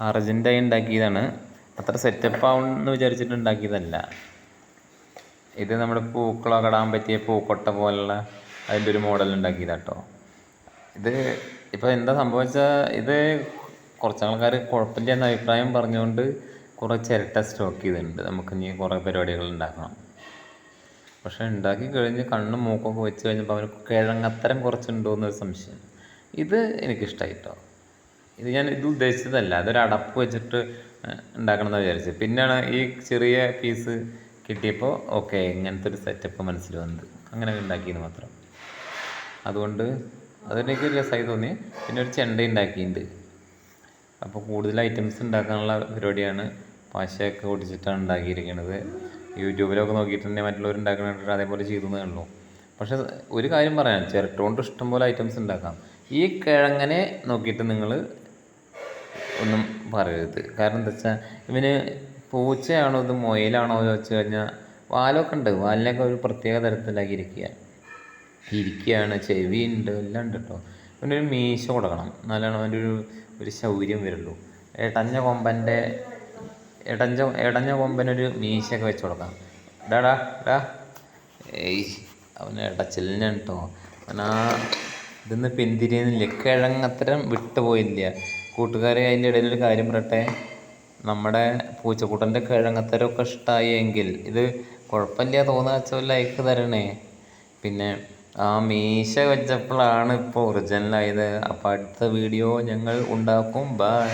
അർജന്റായി ഉണ്ടാക്കിയതാണ്. അത്ര സെറ്റപ്പ് ആവും എന്ന് വിചാരിച്ചിട്ട് ഉണ്ടാക്കിയതല്ല. ഇത് നമ്മുടെ പൂക്കളൊക്കെ ഇടാൻ പറ്റിയ പൂക്കൊട്ട പോലുള്ള അതിന്റെ ഒരു മോഡൽ ഉണ്ടാക്കിയതാട്ടോ. ഇത് ഇപ്പോൾ എന്താ സംഭവിച്ചാൽ ഇത് കുറച്ച് ആൾക്കാർ കുഴപ്പമില്ല എന്ന അഭിപ്രായം പറഞ്ഞുകൊണ്ട് കുറേ ചിരട്ട സ്റ്റോക്ക് ചെയ്തിട്ടുണ്ട്. നമുക്ക് ഇനി കുറേ പരിപാടികൾ ഉണ്ടാക്കണം. പക്ഷെ ഉണ്ടാക്കി കഴിഞ്ഞ് കണ്ണും മൂക്കൊക്കെ വെച്ച് കഴിഞ്ഞപ്പോൾ അവന് കിഴങ്ങത്തരം കുറച്ചുണ്ടോ എന്നൊരു സംശയം. ഇത് എനിക്കിഷ്ടമായി കേട്ടോ ഇത് ഞാൻ ഇത് ഉദ്ദേശിച്ചതല്ല. അതൊരു അടപ്പ് വെച്ചിട്ട് ഉണ്ടാക്കണം എന്ന് വിചാരിച്ചത് പിന്നെയാണ് ഈ ചെറിയ പീസ് കിട്ടിയപ്പോൾ ഓക്കെ ഇങ്ങനത്തെ ഒരു സെറ്റപ്പ് മനസ്സിൽ വന്നത്. അങ്ങനെ ഉണ്ടാക്കിയത് മാത്രം. അതുകൊണ്ട് അതെനിക്ക് രസമായി തോന്നി. പിന്നെ ഒരു ചെണ്ട ഉണ്ടാക്കിയിട്ടുണ്ട് അപ്പോൾ കൂടുതൽ ഐറ്റംസ് ഉണ്ടാക്കാനുള്ള പരിപാടിയാണ് പാശയൊക്കെ ഓടിച്ചിട്ടാണ് ഉണ്ടാക്കിയിരിക്കുന്നത് യൂട്യൂബിലൊക്കെ നോക്കിയിട്ട് തന്നെ മറ്റുള്ളവർ ഉണ്ടാക്കുന്നുണ്ട് അതേപോലെ ചെയ്തു എന്നേ ഉള്ളൂ. പക്ഷേ ഒരു കാര്യം പറയാം. ചിരട്ട കൊണ്ട് ഇഷ്ടംപോലെ ഐറ്റംസ് ഉണ്ടാക്കാം. ഈ കിഴങ്ങനെ നോക്കിയിട്ട് നിങ്ങൾ ഒന്നും പറയരുത്. കാരണം എന്താ വെച്ചാൽ ഇവന് പൂച്ചയാണോ ഇത് മുയലാണോ എന്ന് വെച്ച് കഴിഞ്ഞാൽ വാലൊക്കെ ഉണ്ട്. വാലിനൊക്കെ ഒരു പ്രത്യേക തരത്തിലാക്കി ഇരിക്കുക ഇരിക്കുകയാണ് ഉണ്ട്. എല്ലാം ഉണ്ട് കേട്ടോ അവനൊരു മീശ കൊടുക്കണം. എന്നാലാണ് അവന്റെ ഒരു ഒരു ശൗര്യം വരുള്ളൂ. ഇടഞ്ഞ കൊമ്പന്റെ ഇടഞ്ഞ ഇടഞ്ഞ കൊമ്പനൊരു മീശയൊക്കെ വെച്ച് കൊടുക്കാം ഡാടാ ഡാ ഏയ് അവൻ ഇടച്ചിലിനാണ് കേട്ടോ അവനാ ഇതിന്ന് പിന്തിരിയുന്നില്ല. കിഴങ്ങത്തരം വിട്ടുപോയില്ല. കൂട്ടുകാരെ അതിന്റെ ഇടയിൽ ഒരു കാര്യം പറയട്ടെ. നമ്മുടെ പൂച്ചക്കൂട്ടന്റെ കിഴങ്ങത്തരമൊക്കെ ഇഷ്ടമായി എങ്കിൽ ഇത് കുഴപ്പമില്ല തോന്നുക വെച്ചാൽ ലൈക്ക് തരണേ. പിന്നെ ആ മീശ വെച്ചപ്പോഴാണ് ഇപ്പോൾ ഒറിജിനലായത് അപ്പോൾ അടുത്ത വീഡിയോ ഞങ്ങൾ ഉണ്ടാക്കും. ബൈ